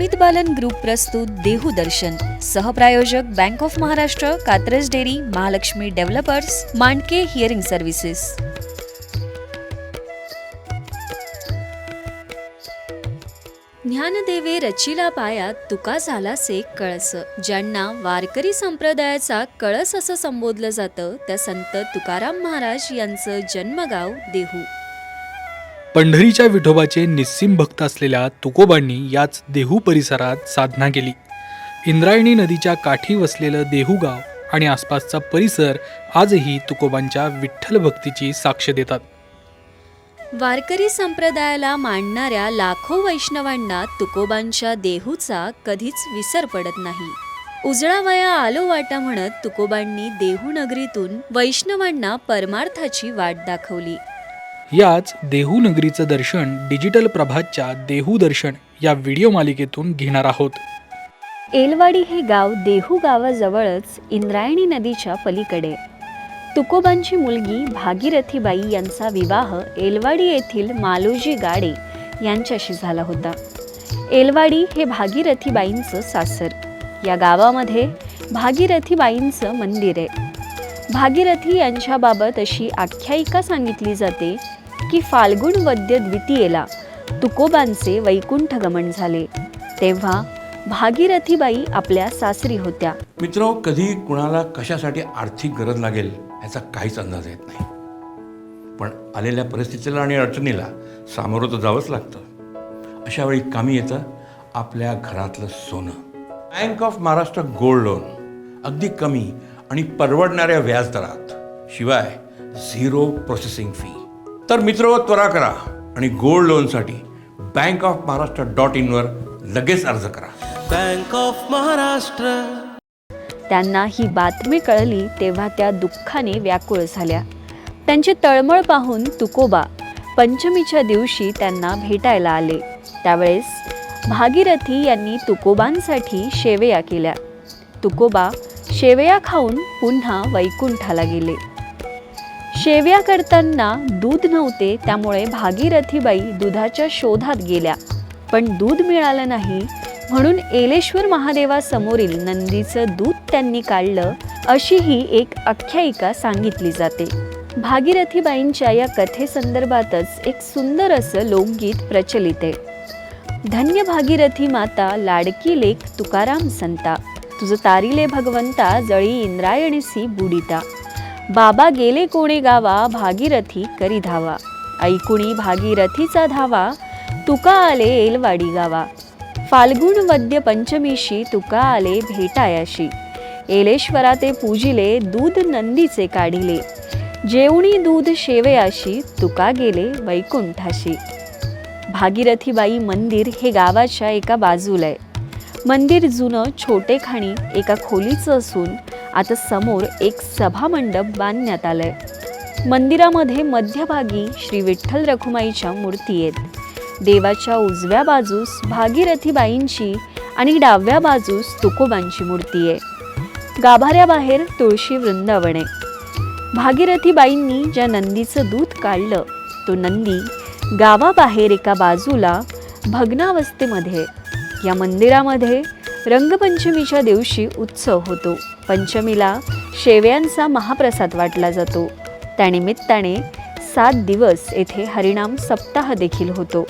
पुनित Balan group प्रस्तुत Dehu Darshan. सहप्रायोजक bank of Maharashtra Katraj dairy Mahalaxmi developers Mandke hearing services ज्ञानदेवे रचिला पायात तुका झाला से कळस. ज्यांना वारकरी संप्रदायाचा कळस असं संबोधलं जातं त्या संत तुकाराम महाराज यांचं जन्मगाव देहू. पंढरीच्या विठोबाचे निस्सिम भक्त असलेल्या तुकोबांनी याच देहू परिसरात साधना केली. इंद्रायणी नदीच्या काठी वसलेलं देहू गाव आणि आसपासचा परिसर आजही तुकोबांच्या विठ्ठल भक्तीची साक्ष देतात. वारकरी संप्रदायाला मांडणाऱ्या लाखो वैष्णवांना तुकोबांच्या देहूचा कधीच विसर पडत नाही. उजळावया आलो वाटा म्हणत तुकोबांनी देहू नगरीतून वैष्णवांना परमार्थाची वाट दाखवली. याच देहू नगरीचं दर्शन डिजिटल प्रभातच्या देहू दर्शन या व्हिडिओ मालिकेतून घेणार आहोत. एलवाडी हे गाव देहू गावाजवळच इंद्रायणी नदीच्या पलीकडे. तुकोबांची मुलगी भागीरथीबाई यांचा विवाह एलवाडी येथील मालोजी गाडे यांच्याशी झाला होता. एलवाडी हे भागीरथीबाईंचं सासर. या गावामध्ये भागीरथीबाईंचं मंदिर आहे. भागीरथी यांच्याबाबत अशी आख्यायिका सांगितली जाते की फाल्गुन वद्य द्वितीयेला तुकोबांचे वैकुंठ गमन झाले. तेव्हा भागीरथीबाई आपल्या सासरी होत्या. मित्र कधी कुणाला कशासाठी आर्थिक गरज लागेल याचा काहीच अंदाज येत नाही. पण आलेल्या परिस्थितीला आणि अडचणीला सामोरं तर जावंच लागतं. अशा वेळी कामी येतं आपल्या घरातलं सोनं. Bank of Maharashtra gold loan. अगदी कमी आणि परवडणाऱ्या व्याजदरात. शिवाय झिरो प्रोसेसिंग फी तर मित्र त्वरा करा आणि गोल्ड लोनसाठी बँक ऑफ महाराष्ट्र डॉट इनवर लगेच अर्ज करा. Bank of Maharashtra. त्यांना ही बातमी कळली तेव्हा त्या दुःखाने व्याकुळ झाल्या. त्यांची तळमळ पाहून तुकोबा पंचमीच्या दिवशी त्यांना भेटायला आले. त्यावेळेस भागीरथी यांनी तुकोबांसाठी शेवया केल्या. तुकोबा शेवया खाऊन पुन्हा वैकुंठाला गेले. शेवया करताना दूध नव्हते त्यामुळे भागीरथीबाई दुधाच्या शोधात गेल्या. पण दूध मिळालं नाही म्हणून एलेश्वर महादेवासमोरील नंदीचं दूध त्यांनी काढलं अशी ही एक आख्यायिका सांगितली जाते. भागीरथीबाईंच्या या कथेसंदर्भातच एक सुंदर असं लोकगीत प्रचलित आहे. धन्य भागीरथी माता लाडकी लेख तुकाराम संता. तुझं तारिले भगवंता जळी इंद्रायणीसी बुडिता. बाबा गेले कोणे गावा भागीरथी करी धावा. ऐकुणी भागीरथीचा धावा तुका आले एलवाडी गावा. फाल्गुन वद्य पंचमीशी तुका आले भेटायाशी. एलेश्वरा ते पूजिले दूध नंदीचे काढिले. जेवणी दूध शेवयाशी तुका गेले वैकुंठाशी. भागीरथीबाई मंदिर हे गावाच्या एका बाजूला आहे मंदिर जुनं छोटेखाणी एका खोलीचं असून आता समोर एक सभामंडप बांधण्यात आलंय. मंदिरामध्ये मध्यभागी श्री विठ्ठल रखुमाईच्या मूर्ती आहेत. देवाच्या उजव्या बाजूस भागीरथीबाईंची आणि डाव्या बाजूस तुकोबांची मूर्ती आहे. गाभाऱ्याबाहेर तुळशी वृंदावन आहे. भागीरथीबाईंनी ज्या नंदीचं दूध काढलं तो नंदी गावाबाहेर एका बाजूला भग्नावस्थेमध्ये आहे. या मंदिरामध्ये रंगपंचमीच्या दिवशी उत्सव होतो. पंचमीला शेवयांचा महाप्रसाद वाटला जातो. त्यानिमित्ताने सात दिवस येथे हरिणाम सप्ताह देखील होतो.